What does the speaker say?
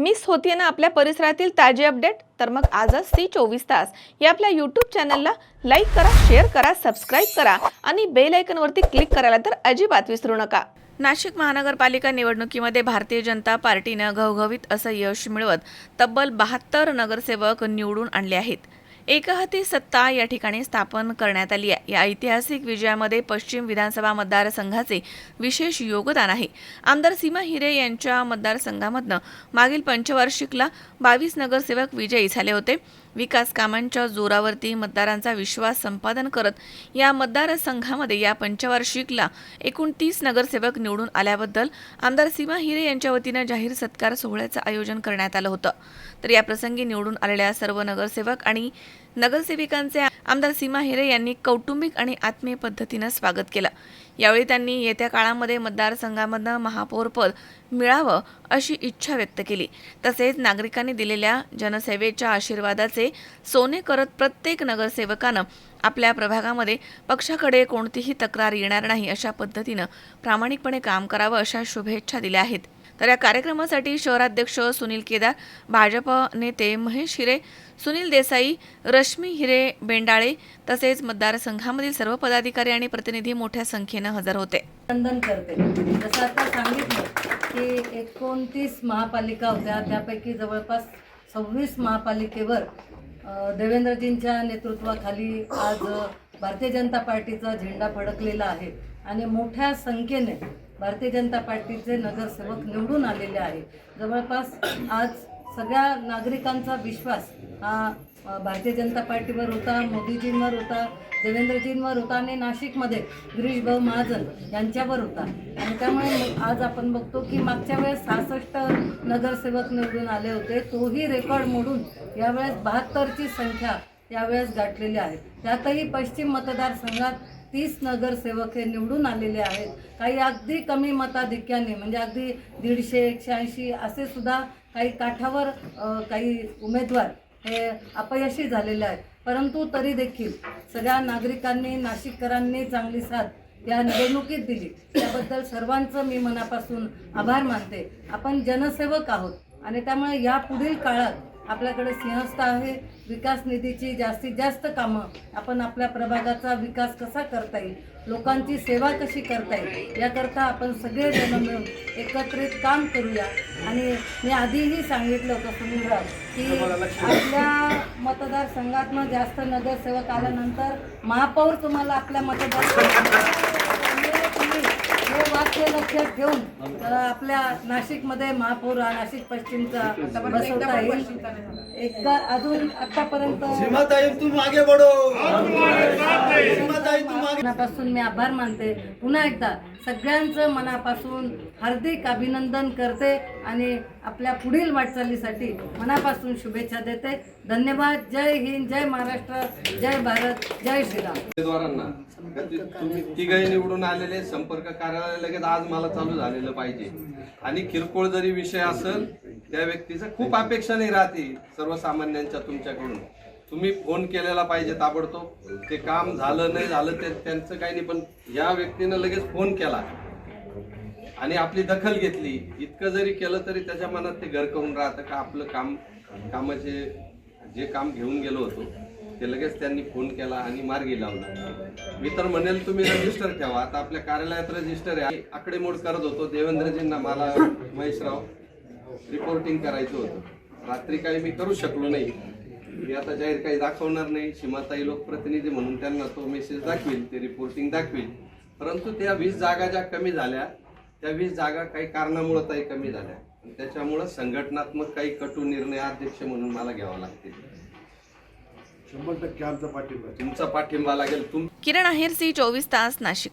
Miss होतीये ना आपल्या परिसरातील ताजे अपडेट? तर मग आजच सी चोवीस तास. या आपल्या यूट्यूब चॅनलला लाईक करा शेअर करा सबस्क्राईब करा आणि बेल आयकनवरती क्लिक करायला तर अजिबात विसरू नका. नाशिक महानगरपालिका निवडणुकीमध्ये भारतीय जनता पार्टीनं घवघवीत असं यश मिळवत तब्बल बहात्तर नगरसेवक निवडून आणले आहेत. एकहाती सत्ता या ठिकाणी स्थापन करण्यात आली आहे. या ऐतिहासिक विजयामध्ये पश्चिम विधानसभा मतदारसंघाचे विशेष योगदान आहे. आमदार सीमा हिरे यांच्या मतदारसंघामधनं मागील पंचवार्षिकला बावीस नगरसेवक विजयी झाले होते. विकास कामांच्या जोरावरती मतदारांचा विश्वास संपादन करत या मतदारसंघामध्ये या पंचवार्षिकला एकूण तीस नगरसेवक निवडून आल्याबद्दल आमदार सीमा हिरे यांच्या वतीनं जाहीर सत्कार सोहळ्याचं आयोजन करण्यात आलं होतं. तर या प्रसंगी निवडून आलेल्या सर्व नगरसेवक आणि नगरसेविकांचे आमदार सीमा हिरे यांनी कौटुंबिक आणि आत्मीय पद्धतीनं स्वागत केलं. यावेळी त्यांनी येत्या काळामध्ये मतदारसंघामधनं महापौरपद मिळावं अशी इच्छा व्यक्त केली. तसेच नागरिकांनी दिलेल्या जनसेवेच्या आशीर्वादाचे सोने करत प्रत्येक नगरसेवकानं आपल्या प्रभागामध्ये पक्षाकडे कोणतीही तक्रार येणार नाही अशा पद्धतीनं प्रामाणिकपणे काम करावं अशा शुभेच्छा दिल्या आहेत. तर या कार्यक्रमासाठी शहराध्यक्ष सुनील केदार भाजप नेते महेश हिरे सुनील देसाई रश्मी हिरे बेंडाळे तसेच मतदारसंघामधील सर्व पदाधिकारी आणि प्रतिनिधी मोठ्या संख्येनं हजर होते. वंदन करते. जसं आता सांगितलं की एकोणतीस महापालिका होत्या. त्यापैकी जवळपास सव्वीस महापालिकेवर देवेंद्रजींच्या नेतृत्वाखाली आज भारतीय जनता पार्टीचा झेंडा फडकलेला आहे. आणि मोठ्या संख्येने भारतीय जनता पार्टीचे नगरसेवक निवडून आलेले आहे जवळपास आज सगळ्या नागरिकांचा विश्वास हा भारतीय जनता पार्टीवर होता मोदीजींवर होता देवेंद्रजींवर होता आणि नाशिकमध्ये गिरीश भाऊ महाजन यांच्यावर होता. आणि त्यामुळे आज आपण बघतो की मागच्या वेळेस सहासष्ट नगरसेवक निवडून आले होते तोही रेकॉर्ड मोडून यावेळेस बहात्तरची संख्या यावेळेस गाठलेली आहे. त्यातही पश्चिम मतदारसंघात तीस नगरसेवक हे निवडून आलेले आहेत. काही अगदी कमी मताधिक्याने म्हणजे अगदी दीडशे एकशे ऐंशी असे सुद्धा काही काठावर काही उमेदवार हे अपयशी झालेले आहेत. परंतु तरी देखील सगळ्या नागरिकांनी नाशिककरांनी चांगली साथ या निवडणुकीत दिली. त्याबद्दल सर्वांचं मी मनापासून आभार मानते. आपण जनसेवक आहोत आणि त्यामुळे या पुढील काळात आपल्याकडे सिंहस्थ आहे विकास निधीची जास्तीत जास्त कामं. आपण आपल्या प्रभागाचा विकास कसा करता येईल? लोकांची सेवा कशी करता येईल? याकरता आपण सगळे जण मिळून एकत्रित काम करूया. आणि मी आधीही सांगितलं होतं सुनीलराव की आपल्या मतदारसंघातनं जास्त नगरसेवक आल्यानंतर महापौर तुम्हाला आपल्या मतदारसंघात लक्षात अ, आपल्या नाशिकमध्ये महापौर नाशिक पश्चिमचा बसवता येईल. एकदा अजून आतापर्यंत मी आभार मानते. पुन्हा एकदा सगळ्यांचं मनापासून हार्दिक अभिनंदन करते आणि आपल्या पुढील वाटचालीसाठी मनापासून शुभेच्छा देते. धन्यवाद. जय हिंद जय महाराष्ट्र जय भारत जय श्रीराम. उमेदवारांना. तुम्ही तिघही निवडून आलेले संपर्क कार्यालय लगेच आज मला चालू झालेलं पाहिजे. आणि किरकोळ जरी विषय असेल त्या व्यक्तीचा खूप अपेक्षा नाही राहते सर्वसामान्यांच्या तुमच्याकडून. तुम्ही फोन केलेला पाहिजे ताबडतोब. ते काम झालं नाही झालं ते त्यांचं काही नाही पण या व्यक्तीनं लगेच फोन केला. आणि आपली दखल घेतली. इतकं जरी केलं तरी त्याच्या मनात ते घर करून राहतं का आपलं काम कामाचे जे काम घेऊन गेलो होतो ते लगेच त्यांनी फोन केला आणि मार्गी लावला. मी तर म्हणेल तुम्ही रजिस्टर ठेवा. आता आपल्या कार्यालयात रजिस्टर आहे. आकडेमोड करत होतो. देवेंद्रजींना मला महेशराव रिपोर्टिंग करायचं होतं. रात्री काही मी करू शकलो नाही. मी आता जाहीर काही दाखवणार नाही. सीमाताई लोकप्रतिनिधी म्हणून त्यांना तो मेसेज दाखवेल ते रिपोर्टिंग दाखवेल. परंतु त्या वीस जागा ज्या कमी झाल्या त्या वीस जागा काही कारणामुळे ताई कमी झाल्या. आणि त्याच्यामुळं संघटनात्मक काही कटू निर्णय अध्यक्ष म्हणून मला घ्यावा लागतील. शंभर टक्के आमचा पाठिंबा तुमचा पाठिंबा लागेल. तुम किरण आहेर सी चोवीस तास नाशिक.